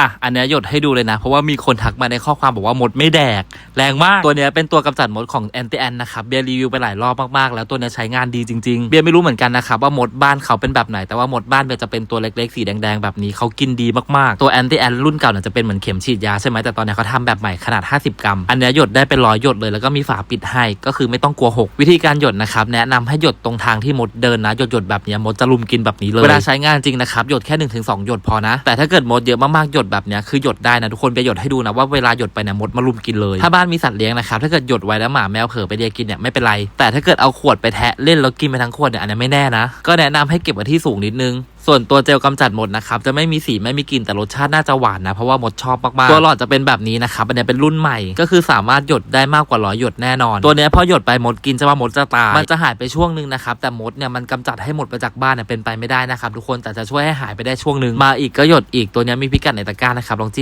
อะอันเนี้ยหยดให้ดูเลยนะ เพราะว่ามีคนทักมาในข้อความบอกว่ามดไม่แดก แรงมาก ตัวเนี้ยเป็นตัวกำจัดมดของแอนตี้แอนนะครับเบียร์รีวิวไปหลายรอบมากๆ แล้วตัวเนี้ยใช้งานดีจริง ๆ เบียร์ไม่รู้เหมือนกันนะครับว่ามดบ้านเขาเป็นแบบไหน แต่ว่ามดบ้านเบียร์จะเป็นตัวเล็กๆ สีแดงๆ แบบนี้เขากินดีมากๆ ตัวแอนตี้แอนรุ่นเก่าเนี่ยจะเป็นเหมือนเข็มฉีดยาใช่ไหมแต่ตอนเนี้ยเขาทำแบบใหม่ขนาด 50 กรัม อันเนี้ยหยดได้เป็นร้อยหยดเลยแล้วก็มีฝาปิดให้ก็คือไม่ต้องกลัวหกวิธีการหยดนะครับแนะนำให้หยดตรงทางที่มดเดินนะหยดหยดแบบเนี้ยมดจะลุมกินแบบนี้เลยเวลาใช้งานจริงนะครับหยดแค่1นถึงสหยดพอนะแต่ถ้าเกิดมดเยอะมากๆหยดแบบเนี้ยคือหยดได้นะทุกคนไปหยดให้ดูนะว่าเวลาหยดไปเนี่ยมดมารุมกินเลยถ้าบ้านมีสัตว์เลี้ยงนะครับถ้าเกิดหยดไว้แล้วหมาแมวเผลอไปเลียกินเนี่ยไม่เป็นไรแต่ถ้าเกิดเอาขวดไปแทะเล่นแล้วกินไปทั้งขวดเนี่ยอันนี้ไม่แน่นะก็แนะนำให้เก็บไว้ที่สูงนิดนึง ส่วนตัวเจลกำจัดหมดนะครับจะไม่มีสีไม่มีกลิ่นแต่รสชาติน่าจะหวานนะเพราะว่ามดชอบมากๆตัวหลอดจะเป็นแบบนี้นะครับอันนี้เป็นรุ่นใหม่ก็คือสามารถหยดได้มากกว่าร้อยหยดแน่นอน ตัวเนี้ยพอหยดไปมดกินจะว่ามดจะตายมันจะหายไปช่วงหนึ่งนะครับแต่มดเนี่ยมันกำจัดให้หมดไปจากบ้านเนี่ยเป็นไปไม่ได้นะครับทุกคนแต่จะช่วยให้หายไปได้ช่วงหนึ่งมาอีกก็หยดอีกตัวเนี้ยมีพิกัดในตะกร้านะครับลองจิ